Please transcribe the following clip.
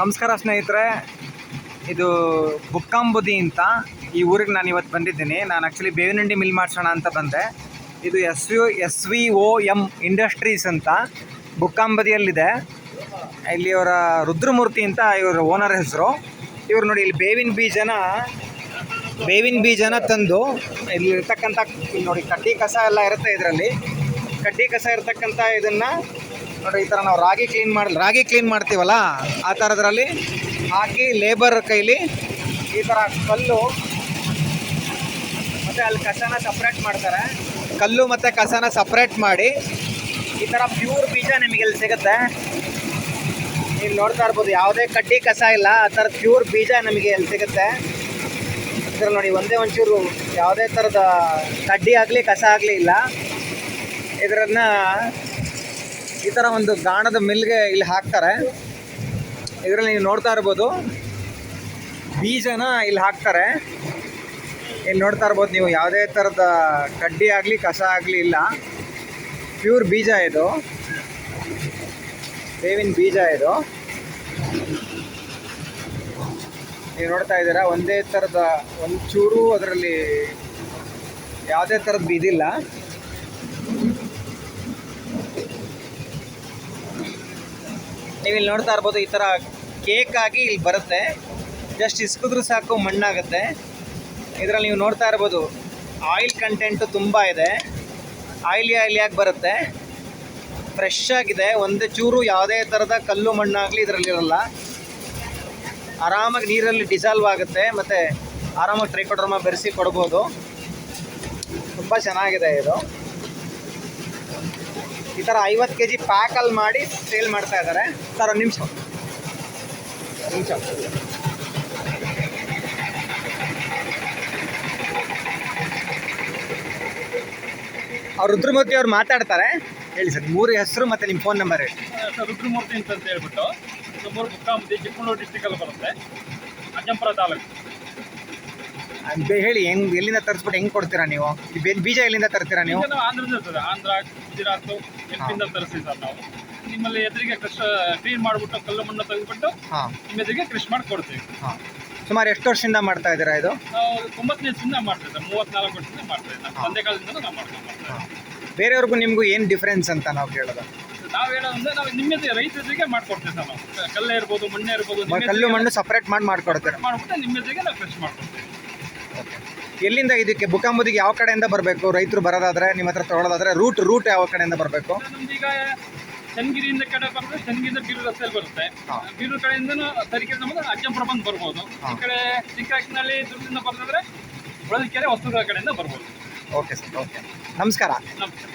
ನಮಸ್ಕಾರ ಸ್ನೇಹಿತರೆ. ಇದು ಬುಕ್ಕಾಂಬುದಿ ಅಂತ ಈ ಊರಿಗೆ ನಾನು ಇವತ್ತು ಬಂದಿದ್ದೀನಿ. ನಾನು ಆ್ಯಕ್ಚುಲಿ ಬೇವಿನಂಡಿ ಮಿಲ್ ಮಾಡಿಸೋಣ ಅಂತ ಬಂದೆ. ಇದು S U S V O M industries ಅಂತ ಬುಕ್ಕಾಂಬದಿಯಲ್ಲಿದೆ. ಇಲ್ಲಿ ಇವರ ರುದ್ರಮೂರ್ತಿ ಅಂತ ಇವರ ಓನರ್ ಹೆಸರು. ಇವರು ನೋಡಿ, ಇಲ್ಲಿ ಬೇವಿನ ಬೀಜನ ಬೇವಿನ ಬೀಜನ ತಂದು ಇಲ್ಲಿ ಇರ್ತಕ್ಕಂಥ ಇಲ್ಲಿ ನೋಡಿ ಕಡ್ಡಿ ಕಸ ಎಲ್ಲ ಇರುತ್ತೆ ಇದರಲ್ಲಿ. ಕಡ್ಡಿ ಕಸ ಇರತಕ್ಕಂಥ ಇದನ್ನು ನೋಡಿ ಈ ಥರ ನಾವು ರಾಗಿ ಕ್ಲೀನ್ ಮಾಡಿ, ರಾಗಿ ಕ್ಲೀನ್ ಮಾಡ್ತೀವಲ್ಲ, ಆ ಥರದ್ರಲ್ಲಿ ಹಾಕಿ ಲೇಬರ್ ಕೈಲಿ ಈ ಥರ ಕಲ್ಲು ಮತ್ತು ಅಲ್ಲಿ ಕಸನ ಸಪ್ರೇಟ್ ಮಾಡ್ತಾರೆ. ಕಲ್ಲು ಮತ್ತು ಕಸನ ಸಪ್ರೇಟ್ ಮಾಡಿ ಈ ಥರ ಪ್ಯೂರ್ ಬೀಜ ನಿಮಗೆ ಇಲ್ಲಿ ಸಿಗುತ್ತೆ. ನೀವು ನೋಡ್ತಾ ಇರ್ಬೋದು, ಯಾವುದೇ ಕಡ್ಡಿ ಕಸ ಇಲ್ಲ, ಆ ಥರ ಪ್ಯೂರ್ ಬೀಜ ನಮಗೆ ಇಲ್ಲಿ ಸಿಗುತ್ತೆ. ಇದ್ರಲ್ಲಿ ನೋಡಿ, ಒಂದೇ ಒಂಚೂರು ಯಾವುದೇ ಥರದ ಕಡ್ಡಿ ಆಗಲಿ, ಕಸ ಆಗಲಿ ಇಲ್ಲ. ಇದರನ್ನ ಈ ಥರ ಒಂದು ಗಾಣದ ಮಿಲ್ಗೆ ಇಲ್ಲಿ ಹಾಕ್ತಾರೆ. ಇದರಲ್ಲಿ ನೀವು ನೋಡ್ತಾ ಇರ್ಬೋದು. ಬೀಜನ ಇಲ್ಲಿ ಹಾಕ್ತಾರೆ. ಇಲ್ಲಿ ನೋಡ್ತಾ ಇರ್ಬೋದು ನೀವು ಯಾವುದೇ ಥರದ ಕಡ್ಡಿ ಆಗಲಿ, ಕಸ ಆಗಲಿ ಇಲ್ಲ. ಪ್ಯೂರ್ ಬೀಜ ಇದು. ಬೇವಿನ ಬೀಜ ಇದು. ನೀವು ನೋಡ್ತಾ ಇದ್ದೀರಾ, ಒಂದೇ ಥರದ ಒಂಚೂರು ಅದರಲ್ಲಿ ಯಾವುದೇ ಥರದ್ದು ಇದಿಲ್ಲ. ನೀವು ಇಲ್ಲಿ ನೋಡ್ತಾ ಇರ್ಬೋದು ಈ ಥರ ಕೇಕ್ ಆಗಿ ಇಲ್ಲಿ ಬರುತ್ತೆ. ಜಸ್ಟ್ ಇಸ್ಕಿದ್ರು ಸಾಕು, ಮಣ್ಣಾಗುತ್ತೆ. ಇದರಲ್ಲಿ ನೀವು ನೋಡ್ತಾ ಇರ್ಬೋದು ಆಯಿಲ್ ಕಂಟೆಂಟು ತುಂಬ ಇದೆ. ಆಯಿಲಿ ಯಾಕೆ ಬರುತ್ತೆ. ಫ್ರೆಶ್ ಆಗಿದೆ. ಒಂದೇ ಚೂರು ಯಾವುದೇ ಥರದ ಕಲ್ಲು ಮಣ್ಣಾಗಲಿ ಇದರಲ್ಲಿರಲ್ಲ ಆರಾಮಾಗಿ ನೀರಲ್ಲಿ ಡಿಸಾಲ್ವ್ ಆಗುತ್ತೆ. ಮತ್ತು ಆರಾಮಾಗಿ ಟ್ರೈಕೋಡ್ರಮ ಬೆರೆಸಿ ಕೊಡ್ಬೋದು. ತುಂಬ ಚೆನ್ನಾಗಿದೆ ಇದು. ಈ ಥರ ಐವತ್ತು ಕೆ ಜಿ ಪ್ಯಾಕಲ್ಲಿ ಮಾಡಿ ಸೇಲ್ ಮಾಡ್ತಾ ಇದ್ದಾರೆ. ಸರ್, ಒಂದು ನಿಮಿಷ. ನಿಮಿಷ. ಅವ್ರು ರುದ್ರಮೂರ್ತಿ ಅವ್ರು ಮಾತಾಡ್ತಾರೆ. ಹೇಳಿ ಸರ್ ಮೂರು ಹೆಸರು ಮತ್ತು ನಿಮ್ಮ ಫೋನ್ ನಂಬರ್ ಹೇಳಿ. ಸರ್ ರುದ್ರಮೂರ್ತಿ ಅಂತ ಹೇಳ್ಬಿಟ್ಟು ನಮ್ಮೂರು ಬುಕ್ಕಾಂಬುದಿ ಚಿಕ್ಕಮಗಳೂರು ಡಿಸ್ಟಿಕಲ್ಲಿ ಬರುತ್ತೆ. ಅಜ್ಜಂಪುರ ತಾಲೂಕು. ಬೇ- ಹೇಳಿ ಹೆಂಗ್ ಎಲ್ಲಿಂದ ತರಿಸ್ಬಿಟ್ಟು ಹೆಂಗ್ ಕೊಡ್ತೀರಾ ನೀವು? ಈ ಬೇ- ಬೀಜ ಎಲ್ಲಿಂದ ತರ್ತೀರಾ ನೀವು? ಆಂಧ್ರದಿಂದ ಇರ್ತದೆ ಆಂಧ್ರ ಗುಜರಾತ್ ಎಲ್ಲಿಂದ ತರಿಸ್ತೀವಿ ಸರ್ ನಾವು. ನಿಮ್ಮಲ್ಲಿ ಎದುರಿಗೆ ಕೃಷ್ ಕ್ಲೀನ್ ಮಾಡಿಬಿಟ್ಟು ಕಲ್ಲು ಮಣ್ಣು ತೆಗೆದುಬಿಟ್ಟು ಹಾಂ. ನಿಮ್ಮ ಎದುರಿಗೆ ಕೃಷಿ ಮಾಡಿ ಕೊಡ್ತೀವಿ. ಹಾಂ. ಸುಮಾರು ಎಷ್ಟು ವರ್ಷದಿಂದ ಮಾಡ್ತಾ ಇದ್ದೀರಾ ಇದು? ನಾವು ಒಂಬತ್ತನೇ ವರ್ಷದಿಂದ ಮಾಡ್ತಾ ಇದ್ದಾರೆ ಮೂವತ್ನಾಲ್ಕು ವರ್ಷದಿಂದ ಮಾಡ್ತಾ ಇದ್ದಾರೆ ತಂದೆ ಕಾಲದಿಂದ ನಾವು ಮಾಡ್ಕೊಂಡು ಬೇರೆಯವ್ರಿಗೂ ನಿಮಗೂ ಏನು ಡಿಫ್ರೆನ್ಸ್ ಅಂತ ನಾವು ಕೇಳೋದು? ನಾವು ಹೇಳೋದಂದ್ರೆ ನಾವು ನಿಮ್ಮದೇ ರೈತರಿಗೆ ಮಾಡ್ಕೊಡ್ತೀವಿ ಸರ್ ನಾವು. ಕಲ್ಲೇ ಇರ್ಬೋದು ಮಣ್ಣೇ ಇರ್ಬೋದು ನಿಮ್ಮ ಕಲ್ಲು ಎದುರಿಗೆ ಮಣ್ಣು ಸಪ್ರೇಟ್ ಮಾಡಿ ಮಾಡ್ಕೊಡ್ತೀರಾ? ಮಾಡ್ಬಿಟ್ಟು ನಿಮ್ಮ ಎದುರಿಗೆ ನಾವು ಕೃಷಿ ಮಾಡ್ಕೊಡ್ತೀವಿ. ಎಲ್ಲಿಂದ ಇದಕ್ಕೆ ಬುಕ್ಕಾಂಬುದಿಗೆ ಯಾವ ಕಡೆಯಿಂದ ಬರಬೇಕು? ರೈತರು ಬರೋದಾದ್ರೆ ನಿಮ್ಮ ಹತ್ರ ತಗೊಳ್ಳೋದಾದ್ರೆ ರೂಟ್ ರೂಟ್ ಯಾವ ಕಡೆಯಿಂದ ಬರಬೇಕು? ಈಗ ಚನ್ನಗಿರಿಯಿಂದ ಕಡೆ ಬರ್ತದೆ ಚನ್ನಗಿರಿಯಿಂದ ಬೀರು ರಸ್ತೆಯಲ್ಲಿ ಬರುತ್ತೆ. ಬೀರು ಕಡೆಯಿಂದ ತರೀಕೆರೆ ನಮಗೆ ಅಜ್ಜಂಪುರ ಬಂದು ಬರ್ಬೋದು. ಈ ಕಡೆ ಚಿಕ್ಕಕಿನಲ್ಲಿ ದುರ್ಗದಿಂದ ಬರ್ತಂದ್ರೆ ಹೊಳಲ್ಕೆರೆ ವಸ್ತುಗಳ ಕಡೆಯಿಂದ ಬರ್ಬೋದು. ಓಕೆ ಸರ್ ಓಕೆ ನಮಸ್ಕಾರ. ನಮಸ್ಕಾರ.